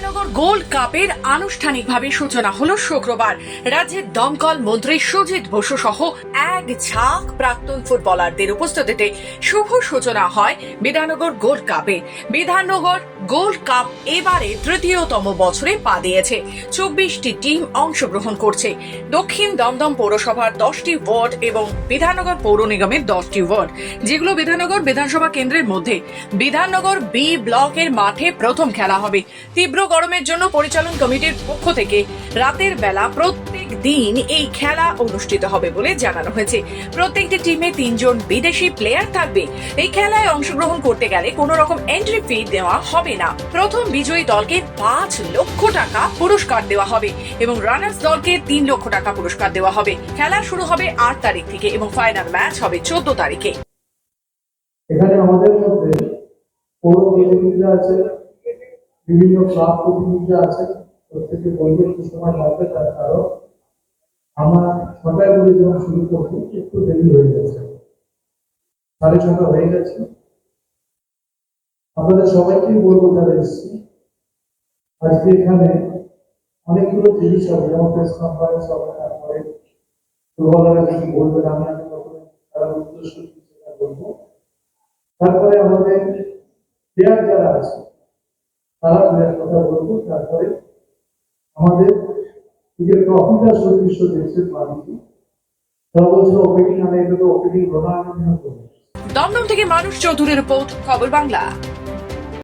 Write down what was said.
Bidhannagar gold কাপের আনুষ্ঠানিকভাবে সূচনা হলো শুক্রবার। রাজ্যের দমকল মন্ত্রী সুজিত বসু সহ এক ঝাঁক প্রাক্তন ফুটবলারদের উপস্থিতিতে শুভ সূচনা হয় বিধাননগর গোল্ড কাপে। বিধাননগর গোল্ড কাপ এবারে তৃতীয়তম বছরে পা দিয়েছে। চব্বিশটি টিম অংশগ্রহণ করছে। দক্ষিণ দমদম পৌরসভার দশটি ওয়ার্ড এবং বিধাননগর পৌর নিগমের দশটি ওয়ার্ড, যেগুলো বিধাননগর বিধানসভা কেন্দ্রের মধ্যে। বিধাননগর বি ব্লকের মাঠে প্রথম খেলা হবে। তীব্র গরমের জন্য পরিচালন কমিটির পক্ষ থেকে রাতের বেলা প্রত্যেক দিন এই খেলা অনুষ্ঠিত হবে বলে জানানো হয়েছে। প্রত্যেকটি টিমে তিনজন বিদেশি প্লেয়ার থাকবে। এই খেলায় অংশগ্রহণ করতে গেলে কোনো রকম এন্ট্রি ফি দেওয়া হবে না। প্রথম বিজয়ী দলকে পাঁচ লক্ষ টাকা পুরস্কার দেওয়া হবে এবং রানার্স দলকে তিন লক্ষ টাকা পুরস্কার দেওয়া হবে। খেলা শুরু হবে আট তারিখ থেকে এবং ফাইনাল ম্যাচ হবে চোদ্দ তারিখে। এখানে আমাদের মধ্যে পৌর প্রতিনিধিরা আছে? বিভিন্ন ক্লাব প্রতিনিধিরা আছে। প্রত্যেকে একটু সময় লাগবে তার কারণ। বলে যখন শুরু করব, একটু দেরি হয়ে গেছে সাড়ে ছটা হয়ে গেছে। আপনাদের সবাইকেই বলব যারা এসছি, আজকে এখানে অনেকগুলো জিনিস হবে যেমন প্রেস কনফারেন্স হবে, তারপরে ফুটবলাররা কিছু বলবেন, আমি আমি তখন তারা উদ্দেশ্য সেটা বলব। তারপরে আমাদের প্লেয়ার যারা আছে, তারা কথা বলব, তারপরে আমাদের তারা বলছে ওপেনিং আমি প্রধান দমদম থেকে মানুষ চৌধুরীর রিপোর্ট খবর বাংলা।